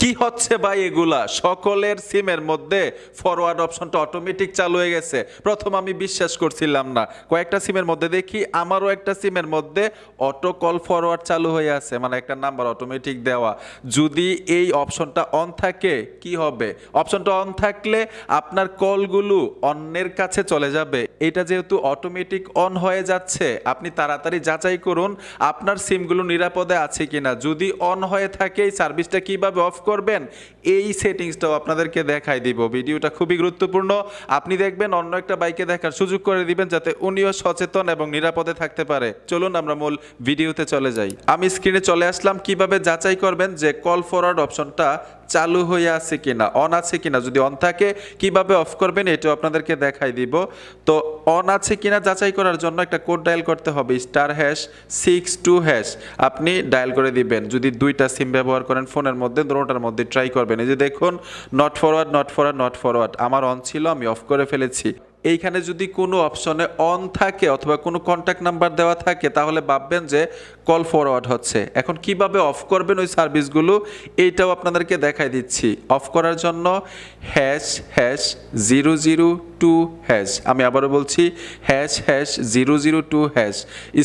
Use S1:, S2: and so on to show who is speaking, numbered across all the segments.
S1: কি হচ্ছে ভাই এগুলা? সকলের সিমের মধ্যে ফরওয়ার্ড অপশনটা অটোমেটিক চালু হয়ে গেছে। প্রথম আমি বিশ্বাস করছিলাম না। কয়েকটা সিমের মধ্যে দেখি, আমারও একটা সিমের মধ্যে অটো কল ফরওয়ার্ড চালু হয়ে আছে মানে একটা নাম্বার অটোমেটিক দেওয়া। যদি এই অপশনটা অন থাকে, কি হবে? অপশনটা অন থাকলে আপনার কলগুলো অন্যের কাছে চলে যাবে। এটা যেহেতু অটোমেটিক অন হয়ে যাচ্ছে, আপনি তাড়াতাড়ি যাচাই করুন আপনার সিমগুলো নিরাপদে আছে কিনা। যদি অন হয়ে থাকে, এই সার্ভিসটা কীভাবে অফ করবেন, এই সেটিংসটাও আপনাদেরকে দেখাই দিব। ভিডিওটা খুবই গুরুত্বপূর্ণ। আপনি দেখবেন অন্য একটা বাইকে দেখার সুযোগ করে দিবেন যাতে উনিও সচেতন এবং নিরাপদে থাকতে পারে। চলুন আমরা মূল ভিডিওতে চলে যাই। আমি স্ক্রিনে চলে আসলাম, কীভাবে যাচাই করবেন যে কল ফরওয়ার্ড অপশনটা চালু হয়ে আছে কিনা অন আছে কিনা। যদি অন থাকে, কীভাবে অফ করবেন, এটাও আপনাদেরকে দেখাই দিব। তো অন আছে কিনা যাচাই করার জন্য একটা কোড ডায়াল করতে হবে, star hash six two hash. আপনি ডায়াল করে দিবেন। যদি দুইটা সিম ব্যবহার করেন ফোনের মধ্যে দুটোটার মধ্যে ট্রাই করবেন। এই যে দেখুন not forward not forward not forward আমার অন ছিল, আমি অফ করে ফেলেছি। এইখানে যদি কোনো অপশনে অন থাকে অথবা কোনো কন্ট্যাক্ট নাম্বার দেওয়া থাকে, তাহলে ভাববেন যে কল ফরওয়ার্ড হচ্ছে। এখন কীভাবে অফ করবেন ওই সার্ভিসগুলো এইটাও আপনাদেরকে দেখাই দিচ্ছি। অফ করার জন্য hash hash zero zero two hash আমি আবারও বলছি hash hash zero zero two hash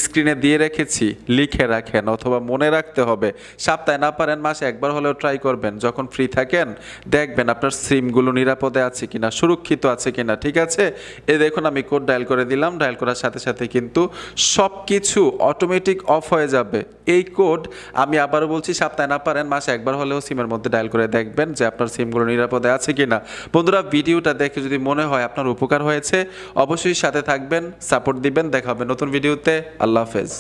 S1: স্ক্রিনে দিয়ে রেখেছি, লিখে রাখেন অথবা মনে রাখতে হবে। সপ্তাহে না পারেন, মাসে একবার হলেও ট্রাই করবেন। যখন ফ্রি থাকেন, দেখবেন আপনার সিমগুলো নিরাপদে আছে কিনা, সুরক্ষিত আছে কিনা, ঠিক আছে? এ দেখুন, আমি কোড ডায়াল করে দিলাম। ডায়াল করার সাথে সাথে কিন্তু সব কিছু অটোমেটিক অফ হয়ে যাবে। এই কোড আমি আবারও বলছি, সপ্তাহে না পারেন, মাসে একবার হলেও সিমের মধ্যে ডায়াল করে দেখবেন যে আপনার সিমগুলো নিরাপদে আছে কিনা। বন্ধুরা ভিডিওটা দেখে যদি মনে হয় আপনার উপকার হয়েছে অবশ্যই সাথে থাকবেন সাপোর্ট দিবেন দেখা হবে নতুন ভিডিওতে আল্লাহ হাফেজ।